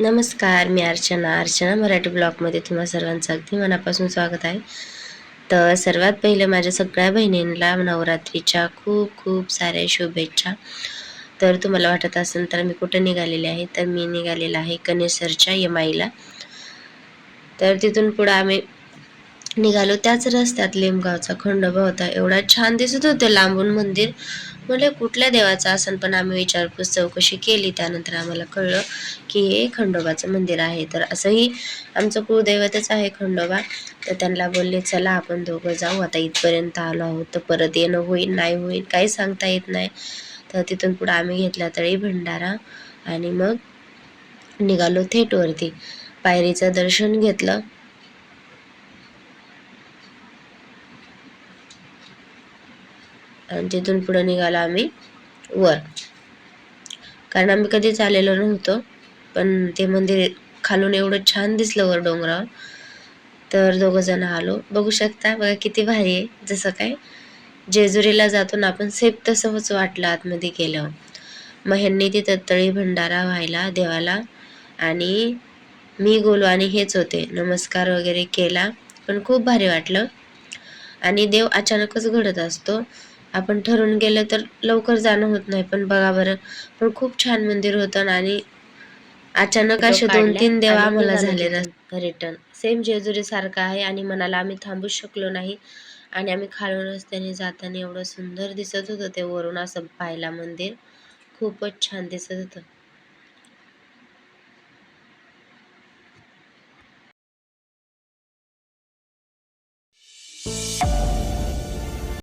नमस्कार मी अर्चना. अर्चना मराठी ब्लॉगमध्ये तुम्हा सर्वांचं अगदी मनापासून स्वागत आहे. तर सर्वात पहिलं माझ्या सगळ्या बहिणींना नवरात्रीच्या खूप खूप साऱ्या शुभेच्छा. तर तुम्हाला वाटत असेल तर मी कुठं निघालेले आहे? तर मी निघालेला आहे कनेसरच्या यमाईला. तर तिथून पुढं आम्ही निघालो. त्याच रस्त्यात लिमगावचा खंडोबा होता. एवढा छान दिसत होतं लांबून मंदिर. म्हणजे कुठल्या देवाचं असन पण आम्ही विचारपूस चौकशी केली. त्यानंतर आम्हाला कळलं की हे खंडोबाचं मंदिर आहे. तर असंही आमचं कुळदैवतच आहे खंडोबा. तर त्यांना बोलले चला आपण दोघं जाऊ. आता इथपर्यंत आलो आहोत. तर परत येणं होईल नाही होईल काही सांगता येत नाही. तर तिथून पुढं आम्ही घेतला तळी भंडारा. आणि मग निघालो थेटवरती. पायरीचं दर्शन घेतलं. आणि तिथून पुढं निघालो आम्ही वर. कारण आम्ही कधीच आलेलो नव्हतो पण ते मंदिर खालून एवढं छान दिसलं वर डोंगरावर. तर दोघं जण आलो. बघू शकता बघा किती भारी आहे. जसं काय जेजुरीला जातो ना आपण सेफ तसंच वाटलं आतमध्ये गेलं मग ह्यांनी तिथं तळी भंडारा व्हायला देवाला. आणि मी गोलो आणि हेच होते. नमस्कार वगैरे केला. पण खूप भारी वाटलं. आणि देव अचानकच घडत असतो. आपण ठरवून गेलं तर लवकर जाणं होत नाही पण बघा बरं. पण खूप छान मंदिर होतं आणि अचानक असे दोन तीन देव आम्हाला झाले रिटर्न. सेम जेजुरी सारखं आहे आणि मनाला आम्ही थांबूच शकलो नाही. आणि आम्ही खालून रस्त्याने जाताना एवढं सुंदर दिसत होतं ते वरून असं पाहायला मंदिर. खूपच छान दिसत होतं.